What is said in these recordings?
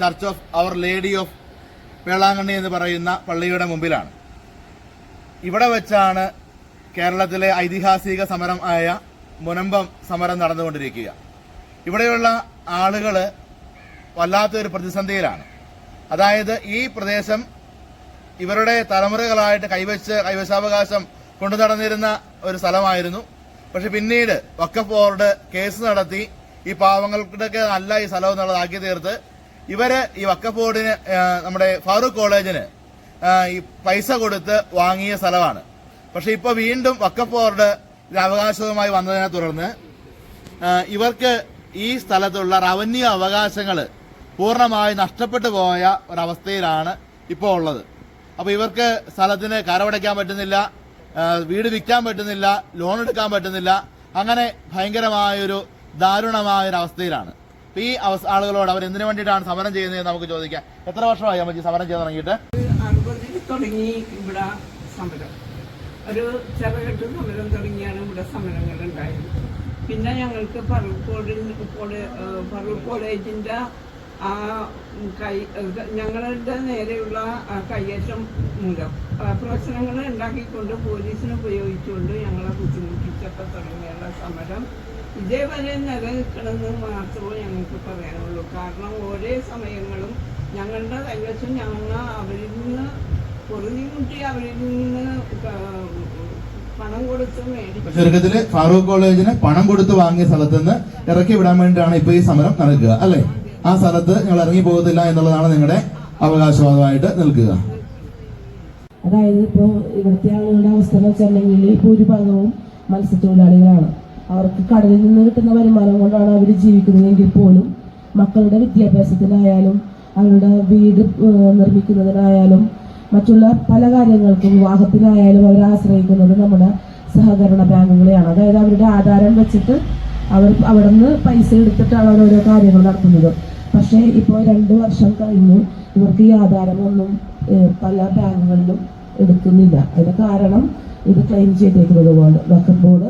Church of our lady of Velankanni എന്ന് പറയുന്ന പള്ളിയുടെ മുമ്പിലാണ്. ഇവിടെ വെച്ചാണ് കേരളത്തിലെ ഐതിഹാസിക സമരം ആയ മുനമ്പം സമരം നടന്നുകൊണ്ടിരിക്കുക. ഇവിടെയുള്ള ആളുകൾ വല്ലാത്തൊരു പ്രതിസന്ധിയിലാണ്. അതായത് ഈ പ്രദേശം ഇവരുടെ തലമുറകളായിട്ട് കൈവച്ച് കൈവശാവകാശം കൊണ്ടു നടന്നിരുന്ന ഒരു സ്ഥലമായിരുന്നു. പക്ഷെ പിന്നീട് വക്കഫ് ബോർഡ് കേസ് നടത്തി ഈ പാവങ്ങൾക്കൊക്കെ അല്ല ഈ സ്ഥലം എന്നുള്ളതാക്കി തീർത്ത് ഇവർ ഈ വക്കഫ് ബോർഡിന് നമ്മുടെ ഫാറൂഖ് കോളേജിന് ഈ പൈസ കൊടുത്ത് വാങ്ങിയ സ്ഥലമാണ്. പക്ഷെ ഇപ്പൊ വീണ്ടും വക്കഫ് ബോർഡ് അവകാശവുമായി വന്നതിനെ തുടർന്ന് ഇവർക്ക് ഈ സ്ഥലത്തുള്ള റവന്യൂ അവകാശങ്ങൾ പൂർണമായി നഷ്ടപ്പെട്ടു പോയ ഒരവസ്ഥയിലാണ് ഇപ്പോൾ ഉള്ളത്. അപ്പോൾ ഇവർക്ക് സ്ഥലത്തിന് കരമടയ്ക്കാൻ പറ്റുന്നില്ല വീട് വിൽക്കാൻ പറ്റുന്നില്ല ലോൺ എടുക്കാൻ പറ്റുന്നില്ല അങ്ങനെ ഭയങ്കരമായൊരു ദാരുണമായൊരവസ്ഥയിലാണ്. ഈ ആളുകളോട് അവർ എന്തിനു വേണ്ടിയിട്ടാണ് സമരം ചെയ്യുന്നത് നമുക്ക് ചോദിക്കാം. എത്ര വർഷമായി അമ്മച്ചി സമരം ചെയ്ത് തുടങ്ങിയിട്ട്? സമരം. ഒരു ചെറുകെട്ട് സമരം തുടങ്ങിയാണ് ഇവിടെ സമരങ്ങൾ ഉണ്ടായത്. പിന്നെ ഞങ്ങൾക്ക് ഫറൂഖ് കോളേജിന് കോളേ- ഏഹ് കോളേജിന്റെ ആ കൈ ഞങ്ങളുടെ നേരെയുള്ള കയ്യേറ്റം മൂലം പ്രശ്നങ്ങൾ ഉണ്ടാക്കിക്കൊണ്ട് പോലീസിനെ ഉപയോഗിച്ചുകൊണ്ട് ഞങ്ങളെ ബുദ്ധിമുട്ടിച്ചപ്പോൾ തുടങ്ങിയുള്ള സമരം. ഇതേവരെ നിലനിൽക്കണമെന്ന് മാത്രമേ ഞങ്ങൾക്ക് പറയാനുള്ളൂ. കാരണം ഓരോ സമയങ്ങളും ഞങ്ങളുടെ കൈവശം ഞങ്ങൾ അവരിൽ നിന്ന് പൊറുതിമുട്ടി അവരിൽ നിന്ന് പണം കൊടുത്ത് മേടിച്ചു ചുരുക്കത്തിൽ ഫാറൂഖ് കോളേജിന് പണം കൊടുത്ത് വാങ്ങിയ സ്ഥലത്ത് നിന്ന് ഇറക്കി വിടാൻ വേണ്ടിയിട്ടാണ് ഇപ്പൊ ഈ സമരം നടക്കുക അല്ലെ? ആ സ്ഥലത്ത് ഞങ്ങൾ ഇറങ്ങി പോകത്തില്ല എന്നുള്ളതാണ് നിങ്ങളുടെ അവകാശവാദമായിട്ട് നിൽക്കുക. അതായത് ഇപ്പോൾ ഇവിടുത്തെ ആളുകളുടെ അവസ്ഥ എന്ന് വെച്ചിട്ടുണ്ടെങ്കിൽ ഭൂരിഭാഗവും മത്സ്യത്തൊഴിലാളികളാണ്. അവർക്ക് കടലിൽ നിന്ന് കിട്ടുന്ന വരുമാനം കൊണ്ടാണ് അവർ ജീവിക്കുന്നതെങ്കിൽ പോലും മക്കളുടെ വിദ്യാഭ്യാസത്തിനായാലും അവരുടെ വീട് നിർമ്മിക്കുന്നതിനായാലും മറ്റുള്ള പല കാര്യങ്ങൾക്കും വിവാഹത്തിനായാലും അവർ ആശ്രയിക്കുന്നത് നമ്മുടെ സഹകരണ ബാങ്കുകളെയാണ്. അതായത് അവരുടെ ആധാരം വെച്ചിട്ട് അവർ അവിടെ നിന്ന് പൈസ എടുത്തിട്ടാണ് അവർ ഓരോ കാര്യങ്ങൾ നടത്തുന്നത്. പക്ഷേ ഇപ്പോൾ രണ്ട് വർഷം കഴിഞ്ഞു ഇവർക്ക് ഈ ആധാരമൊന്നും പല ബാങ്കുകളിലും എടുക്കുന്നില്ല. അതിന് കാരണം ഇത് ക്ലെയിം ചെയ്തേക്കുന്നത് വക്കം ബോർഡ്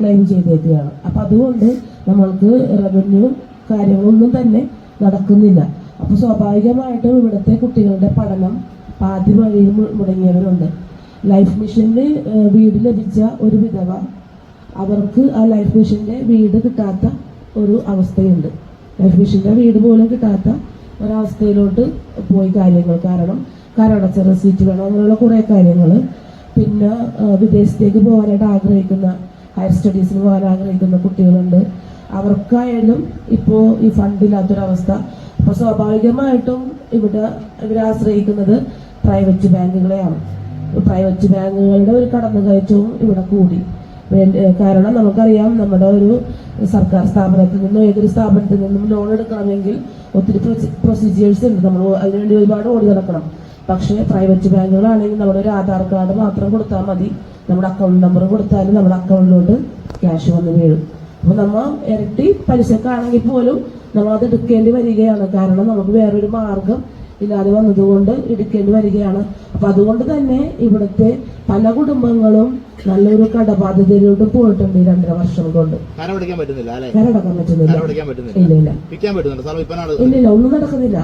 ക്ലെയിം ചെയ്തേക്കുകയാണ്. അപ്പൊ അതുകൊണ്ട് നമ്മൾക്ക് റവന്യൂ കാര്യങ്ങളൊന്നും തന്നെ നടക്കുന്നില്ല. അപ്പൊ സ്വാഭാവികമായിട്ടും ഇവിടുത്തെ കുട്ടികളുടെ പഠനം പാതി വഴിയിൽ മുടങ്ങിയവരുണ്ട്. ലൈഫ് മിഷനിൽ വീട് ലഭിച്ച ഒരു വിധവ അവർക്ക് ആ ലൈഫ് മിഷന്റെ വീട് കിട്ടാത്ത ഒരു അവസ്ഥയുണ്ട്. ലൈഫ് മിഷന്റെ വീട് പോലും കിട്ടാത്ത ഒരവസ്ഥയിലോട്ട് പോയി കാര്യങ്ങൾ കാരണം കരടച്ച റെസീറ്റ് വേണം അങ്ങനെയുള്ള കുറേ കാര്യങ്ങൾ പിന്നെ വിദേശത്തേക്ക് പോകാനായിട്ട് ആഗ്രഹിക്കുന്ന ഹയർ സ്റ്റഡീസിന് പോകാൻ ആഗ്രഹിക്കുന്ന കുട്ടികളുണ്ട്. അവർക്കായാലും ഇപ്പോൾ ഈ ഫണ്ടില്ലാത്തൊരവസ്ഥ അപ്പോൾ സ്വാഭാവികമായിട്ടും ഇവിടെ ഇവരെ ആശ്രയിക്കുന്നത് പ്രൈവറ്റ് ബാങ്കുകളെയാണ്. പ്രൈവറ്റ് ബാങ്കുകളുടെ ഒരു കടന്നു കടന്നുകയറ്റവും ഇവിടെ കൂടി. കാരണം നമുക്കറിയാം നമ്മുടെ ഒരു സർക്കാർ സ്ഥാപനത്തിൽ നിന്നും ഏതൊരു സ്ഥാപനത്തിൽ നിന്നും ലോൺ എടുക്കണമെങ്കിൽ ഒത്തിരി പ്രൊസീജിയേഴ്സ് ഉണ്ട്. നമ്മൾ അതിനുവേണ്ടി ഒരുപാട് ഓടി നടക്കണം. പക്ഷേ പ്രൈവറ്റ് ബാങ്കുകളാണെങ്കിൽ നമ്മുടെ ഒരു ആധാർ കാർഡ് മാത്രം കൊടുത്താൽ മതി. നമ്മുടെ അക്കൗണ്ട് നമ്പർ കൊടുത്താലും നമ്മുടെ അക്കൗണ്ടിലോട്ട് ക്യാഷ് വന്ന് വീഴും. അപ്പോൾ നമ്മൾ ഇരട്ടി പലിശക്കാണെങ്കിൽ പോലും നമ്മൾ അത് എടുക്കേണ്ടി വരികയാണ്. കാരണം നമുക്ക് വേറൊരു മാർഗം ഇല്ലാതെ വന്നതുകൊണ്ട് എടുക്കേണ്ടി വരികയാണ്. അപ്പൊ അതുകൊണ്ട് തന്നെ ഇവിടുത്തെ പല കുടുംബങ്ങളും നല്ലൊരു കടബാധ്യതയിലോട്ട് പോയിട്ടുണ്ട് ഈ രണ്ടര വർഷം കൊണ്ട്. കരടക്കാൻ പറ്റുന്നില്ല ഇല്ല ഇല്ല ഇല്ല. ഒന്നും നടക്കുന്നില്ല.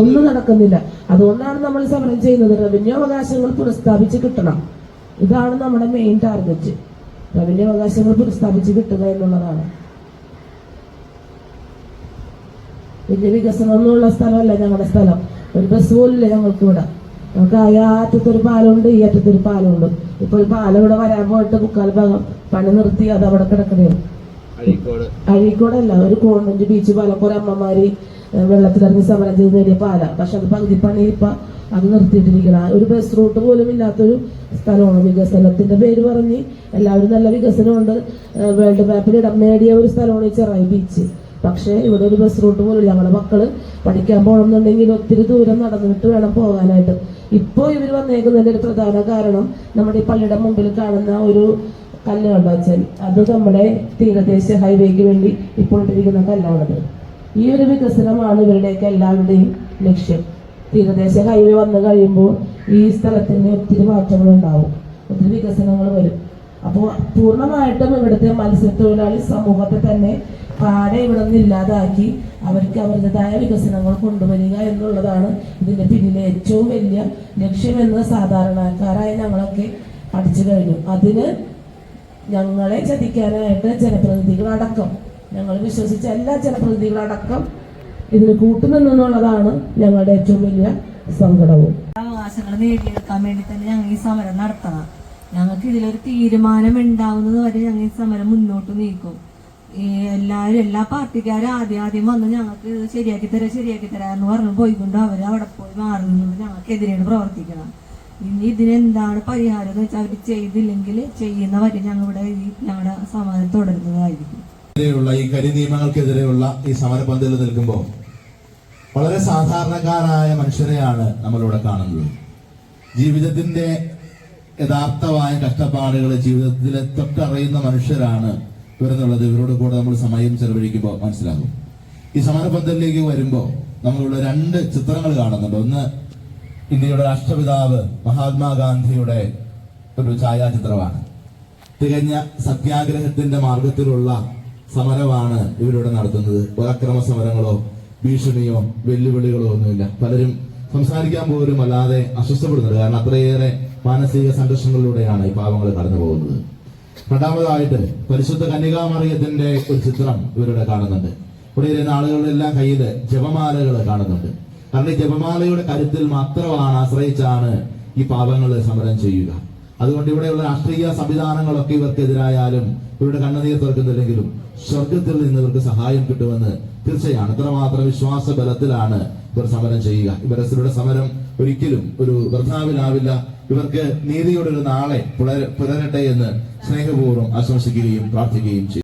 ഒന്നും നടക്കുന്നില്ല. അതുകൊണ്ടാണ് നമ്മൾ സമരം ചെയ്യുന്നത്. റവന്യൂ അവകാശങ്ങൾ പുനഃസ്ഥാപിച്ച് കിട്ടണം. ഇതാണ് നമ്മുടെ മെയിൻ ടാർഗറ്റ് റവന്യൂ അവകാശങ്ങൾ പുനഃസ്ഥാപിച്ച് കിട്ടുക എന്നുള്ളതാണ്. വലിയ വികസനമൊന്നുമുള്ള സ്ഥലമല്ല ഞങ്ങളുടെ സ്ഥലം. ഒരു ബസ് പോലില്ല ഞങ്ങൾക്ക് ഇവിടെ. നമുക്ക് ആ അറ്റത്തൊരു പാലമുണ്ട് ഈ അറ്റത്തൊരു പാലമുണ്ട്. ഇപ്പൊ ഒരു പാലം ഇവിടെ വരാൻ പോയിട്ട് മുക്കാൽ ഭാഗം പണി നിർത്തി അത് അവിടെ കിടക്കണേ. അഴീക്കോട്. അഴീക്കോടല്ല ഒരു കോൺവെന്റ് ബീച്ച് പാലം. കുറെ അമ്മമാര് വെള്ളത്തിലിറങ്ങി സമരം ചെയ്ത് നേടിയ പാല. പക്ഷെ അത് പകുതി പണി ഇപ്പൊ അത് നിർത്തിയിട്ടിരിക്കണം. ഒരു ബസ് റൂട്ട് പോലും ഇല്ലാത്തൊരു സ്ഥലമാണ് വികസനത്തിന്റെ പേര് പറഞ്ഞ് എല്ലാവരും നല്ല വികസനമുണ്ട്. വേൾഡ് മാപ്പിൽ ഇടം നേടിയ ഒരു സ്ഥലമാണ് ഈ ചെറായി ബീച്ച് പക്ഷേ ഇവിടെ ഒരു ബസ് റൂട്ട് പോലും ഇല്ല. ഞങ്ങളുടെ മക്കൾ പഠിക്കാൻ പോകണമെന്നുണ്ടെങ്കിൽ ഒത്തിരി ദൂരം നടന്നിട്ട് വേണം പോകാനായിട്ട്. ഇപ്പോ ഇവർ വന്നേക്കുന്നതിന്റെ ഒരു പ്രധാന കാരണം നമ്മുടെ ഈ പള്ളിയുടെ മുമ്പിൽ കാണുന്ന ഒരു കല്ല് അച്ഛൻ. അത് നമ്മുടെ തീരദേശ ഹൈവേക്ക് വേണ്ടി ഇപ്പോൾ ഇട്ടിരിക്കുന്ന കല്ലാണത്. ഈ ഒരു വികസനമാണ് ഇവരുടെയൊക്കെ എല്ലാവരുടെയും ലക്ഷ്യം. തീരദേശ ഹൈവേ വന്നു കഴിയുമ്പോൾ ഈ സ്ഥലത്തിന് ഒത്തിരി മാറ്റങ്ങളുണ്ടാവും. ഒത്തിരി വികസനങ്ങൾ വരും. അപ്പോൾ പൂർണമായിട്ടും ഇവിടുത്തെ മത്സ്യത്തൊഴിലാളി സമൂഹത്തെ തന്നെ പാടെ ഇവിടെ നിന്ന് ഇല്ലാതാക്കി അവർക്ക് അവരുടേതായ വികസനങ്ങൾ കൊണ്ടുവരിക എന്നുള്ളതാണ് ഇതിന്റെ പിന്നിലെ ഏറ്റവും വലിയ ലക്ഷ്യമെന്ന് സാധാരണക്കാരായ ഞങ്ങളൊക്കെ പഠിച്ചു കഴിഞ്ഞു. അതിന് ഞങ്ങളെ ചതിക്കാനായിട്ട് ജനപ്രതിനിധികളടക്കം ഞങ്ങൾ വിശ്വസിച്ച എല്ലാ ജനപ്രതിനിധികളടക്കം ഇതിന് കൂട്ടുനിന്നുള്ളതാണ് ഞങ്ങളുടെ ഏറ്റവും വലിയ സങ്കടവും. അവകാശങ്ങൾ നേടിയെടുക്കാൻ വേണ്ടി തന്നെ ഞങ്ങൾ ഈ സമരം നടത്തണം. ഞങ്ങൾക്ക് ഇതിലൊരു തീരുമാനം ഉണ്ടാവുന്നത് വരെ ഞങ്ങൾ ഈ സമരം മുന്നോട്ട് നീക്കും. ഈ എല്ലാവരും എല്ലാ പാർട്ടിക്കാരും ആദ്യം ആദ്യം വന്ന് ഞങ്ങൾക്ക് ശരിയാക്കി തരാം ശരിയാക്കി തരാം എന്ന് പറഞ്ഞു പോയിക്കൊണ്ട് അവർ അവിടെ പോയി മാറുന്നത് ഞങ്ങൾക്കെതിരെയാണ് പ്രവർത്തിക്കണം. ഇനി ഇതിനെന്താണ് പരിഹാരം എന്ന് വെച്ചാൽ അവർ ചെയ്തില്ലെങ്കിൽ ചെയ്യുന്ന വരെ ഞങ്ങളുടെ ഞങ്ങളുടെ സമരം തുടരുന്നതായിരിക്കും. എതിരെയുള്ള ഈ കരി നിയമങ്ങൾക്കെതിരെയുള്ള ഈ സമരപന്തലിൽ നിൽക്കുമ്പോൾ വളരെ സാധാരണക്കാരായ മനുഷ്യരെയാണ് നമ്മളിവിടെ കാണുന്നത്. ജീവിതത്തിന്റെ യഥാർത്ഥമായ കഷ്ടപ്പാടുകൾ ജീവിതത്തിലെ തൊട്ടറിയുന്ന മനുഷ്യരാണ് ഇവരെന്നുള്ളത് ഇവരോട് കൂടെ നമ്മൾ സമയം ചെലവഴിക്കുമ്പോൾ മനസ്സിലാകും. ഈ സമരപന്തലിലേക്ക് വരുമ്പോൾ നമ്മളിവിടെ രണ്ട് ചിത്രങ്ങൾ കാണുന്നുണ്ട്. ഒന്ന് ഇന്ത്യയുടെ രാഷ്ട്രപിതാവ് മഹാത്മാഗാന്ധിയുടെ ഒരു ഛായാചിത്രമാണ്. തികഞ്ഞ സത്യാഗ്രഹത്തിന്റെ മാർഗത്തിലുള്ള സമരമാണ് ഇവരിവിടെ നടത്തുന്നത്. പരാക്രമ സമരങ്ങളോ ഭീഷണിയോ വെല്ലുവിളികളോ ഒന്നുമില്ല. പലരും സംസാരിക്കാൻ പോലും അല്ലാതെ അസ്വസ്ഥപ്പെടുന്നുണ്ട്. കാരണം അത്രയേറെ മാനസിക സംഘർഷങ്ങളിലൂടെയാണ് ഈ പാവങ്ങൾ കടന്നു പോകുന്നത് രണ്ടാമതായിട്ട് പരിശുദ്ധ കന്യകാമറിയത്തിന്റെ ഒരു ചിത്രം ഇവരുടെ കാണുന്നുണ്ട്. ഇവിടെ ഇരുന്ന ആളുകളുടെ എല്ലാം കയ്യിൽ ജപമാലകൾ കാണുന്നുണ്ട്. കാരണം ഈ ജപമാലയുടെ കരുത്തിൽ മാത്രമാണ് ആശ്രയിച്ചാണ് ഈ പാവങ്ങൾ സമരം ചെയ്യുക. അതുകൊണ്ട് ഇവിടെയുള്ള രാഷ്ട്രീയ സംവിധാനങ്ങളൊക്കെ ഇവർക്കെതിരായാലും ഇവരുടെ കണ്ണുനീർ തുറക്കുന്നില്ലെങ്കിലും സ്വർഗത്തിൽ നിന്ന് ഇവർക്ക് സഹായം കിട്ടുമെന്ന് തീർച്ചയാണ്. ഇത്രമാത്രം വിശ്വാസ ബലത്തിലാണ് ഇവർ സമരം ചെയ്യുക. ഇവരുടെ സമരം ഒരിക്കലും ഒരു വൃഥാവിലാവില്ല ഇവർക്ക് നീതിയുടെ ഒരു നാളെ പുലര- പുലരട്ടെ എന്ന് സ്നേഹപൂർവം ആശംസിക്കുകയും പ്രാർത്ഥിക്കുകയും ചെയ്യും.